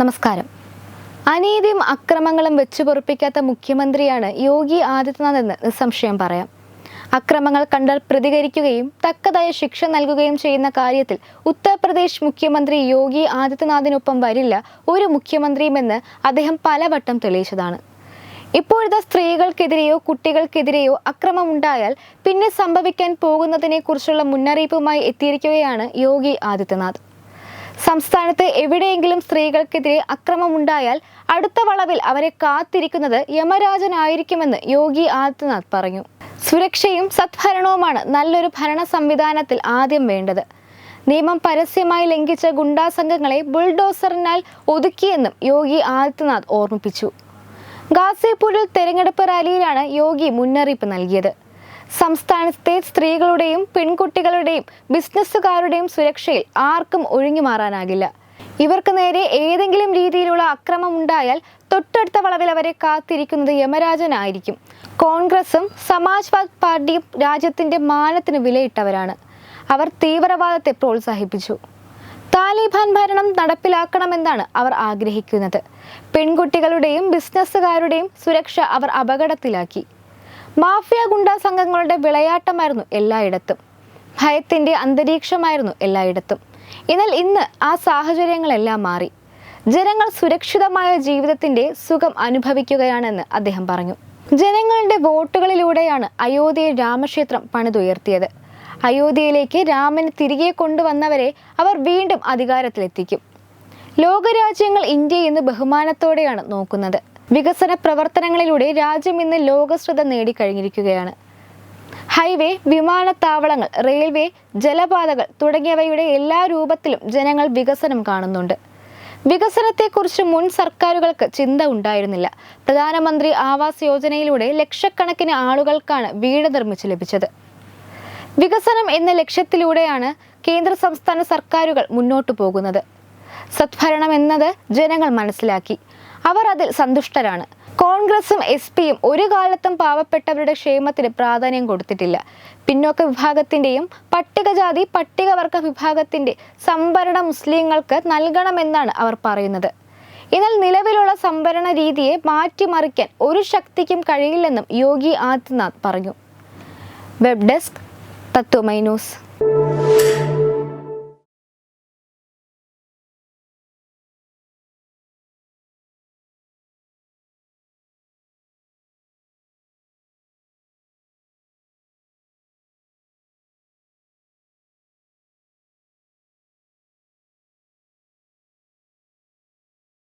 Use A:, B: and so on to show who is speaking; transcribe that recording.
A: നമസ്കാരം. അനീതിയും അക്രമങ്ങളും വെച്ചു പൊറുപ്പിക്കാത്ത മുഖ്യമന്ത്രിയാണ് യോഗി ആദിത്യനാഥ് എന്ന് നിസ്സംശയം പറയാം. അക്രമങ്ങൾ കണ്ടാൽ പ്രതികരിക്കുകയും തക്കതായ ശിക്ഷ നൽകുകയും ചെയ്യുന്ന കാര്യത്തിൽ ഉത്തർപ്രദേശ് മുഖ്യമന്ത്രി യോഗി ആദിത്യനാഥിനൊപ്പം വരില്ല ഒരു മുഖ്യമന്ത്രിയുമെന്ന് അദ്ദേഹം പലവട്ടം തെളിയിച്ചതാണ്. ഇപ്പോഴത്തെ സ്ത്രീകൾക്കെതിരെയോ കുട്ടികൾക്കെതിരെയോ അക്രമമുണ്ടായാൽ പിന്നെ സംഭവിക്കാൻ പോകുന്നതിനെക്കുറിച്ചുള്ള മുന്നറിയിപ്പുമായി എത്തിയിരിക്കുകയാണ് യോഗി ആദിത്യനാഥ്. സംസ്ഥാനത്ത് എവിടെയെങ്കിലും സ്ത്രീകൾക്കെതിരെ അക്രമമുണ്ടായാൽ അടുത്ത വളവിൽ അവരെ കാത്തിരിക്കുന്നത് യമരാജനായിരിക്കുമെന്ന് യോഗി ആദിത്യനാഥ് പറഞ്ഞു. സുരക്ഷയും സദ്ഭരണവുമാണ് നല്ലൊരു ഭരണ സംവിധാനത്തിൽ ആദ്യം വേണ്ടത്. നിയമം പരസ്യമായി ലംഘിച്ച ഗുണ്ടാ സംഘങ്ങളെ ബുൾഡോസറിനാൽ ഒതുക്കിയെന്നും യോഗി ആദിത്യനാഥ് ഓർമ്മിപ്പിച്ചു. ഗാസിപൂരിൽ തെരഞ്ഞെടുപ്പ് റാലിയിലാണ് യോഗി മുന്നറിയിപ്പ് നൽകിയത്. സംസ്ഥാനത്തെ സ്ത്രീകളുടെയും പെൺകുട്ടികളുടെയും ബിസിനസ്സുകാരുടെയും സുരക്ഷയിൽ ആർക്കും ഒഴിഞ്ഞു മാറാനാകില്ല ഇവർക്ക് നേരെ ഏതെങ്കിലും രീതിയിലുള്ള അക്രമം ഉണ്ടായാൽ തൊട്ടടുത്ത വളവിൽ അവരെ കാത്തിരിക്കുന്നത് യമരാജനായിരിക്കും. കോൺഗ്രസും സമാജ്വാദ് പാർട്ടിയും രാജ്യത്തിന്റെ മാനത്തിന് വിലയിട്ടവരാണ്. അവർ തീവ്രവാദത്തെ പ്രോത്സാഹിപ്പിച്ചു. താലിബാൻ ഭരണം നടപ്പിലാക്കണമെന്നാണ് അവർ ആഗ്രഹിക്കുന്നത്. പെൺകുട്ടികളുടെയും ബിസിനസ്സുകാരുടെയും സുരക്ഷ അവർ അപകടത്തിലാക്കി. മാഫിയ ഗുണ്ടാ സംഘങ്ങളുടെ വിളയാട്ടമായിരുന്നു എല്ലായിടത്തും. ഭയത്തിന്റെ അന്തരീക്ഷമായിരുന്നു എല്ലായിടത്തും. എന്നാൽ ഇന്ന് ആ സാഹചര്യങ്ങളെല്ലാം മാറി. ജനങ്ങൾ സുരക്ഷിതമായ ജീവിതത്തിന്റെ സുഖം അനുഭവിക്കുകയാണെന്ന് അദ്ദേഹം പറഞ്ഞു. ജനങ്ങളുടെ വോട്ടുകളിലൂടെയാണ് അയോധ്യയിൽ രാമക്ഷേത്രം പണിതുയർത്തിയത്. അയോധ്യയിലേക്ക് രാമന് തിരികെ കൊണ്ടുവന്നവരെ അവർ വീണ്ടും അധികാരത്തിലെത്തിക്കും. ലോകരാജ്യങ്ങൾ ഇന്ത്യ ഇന്ന് ബഹുമാനത്തോടെയാണ് നോക്കുന്നത്. വികസന പ്രവർത്തനങ്ങളിലൂടെ രാജ്യം ഇന്ന് ലോകശ്രദ്ധ നേടിക്കഴിഞ്ഞിരിക്കുകയാണ്. ഹൈവേ വിമാനത്താവളങ്ങൾ റെയിൽവേ ജലപാതകൾ തുടങ്ങിയവയുടെ എല്ലാ രൂപത്തിലും ജനങ്ങൾ വികസനം കാണുന്നുണ്ട്. വികസനത്തെക്കുറിച്ച് മുൻ സർക്കാരുകൾക്ക് ചിന്ത ഉണ്ടായിരുന്നില്ല. പ്രധാനമന്ത്രി ആവാസ് യോജനയിലൂടെ ലക്ഷക്കണക്കിന് ആളുകൾക്കാണ് വീട് നിർമ്മിച്ച് ലഭിച്ചത്. വികസനം എന്ന ലക്ഷ്യത്തിലൂടെയാണ് കേന്ദ്ര സംസ്ഥാന സർക്കാരുകൾ മുന്നോട്ടു പോകുന്നത്. സത്ഭരണം എന്നത് ജനങ്ങൾ മനസ്സിലാക്കി. അവർ അതിൽ സന്തുഷ്ടരാണ്. കോൺഗ്രസും എസ് പിയും ഒരു കാലത്തും പാവപ്പെട്ടവരുടെ ക്ഷേമത്തിന് പ്രാധാന്യം കൊടുത്തിട്ടില്ല. പിന്നോക്ക വിഭാഗത്തിന്റെയും പട്ടികജാതി പട്ടികവർഗ വിഭാഗത്തിന്റെ സംവരണ മുസ്ലിങ്ങൾക്ക് നൽകണമെന്നാണ് അവർ പറയുന്നത്. എന്നാൽ നിലവിലുള്ള സംവരണ രീതിയെ മാറ്റിമറിക്കാൻ ഒരു ശക്തിക്കും കഴിയില്ലെന്നും യോഗി ആദിത്യനാഥ് പറഞ്ഞു. Web desk Tatwamayi news.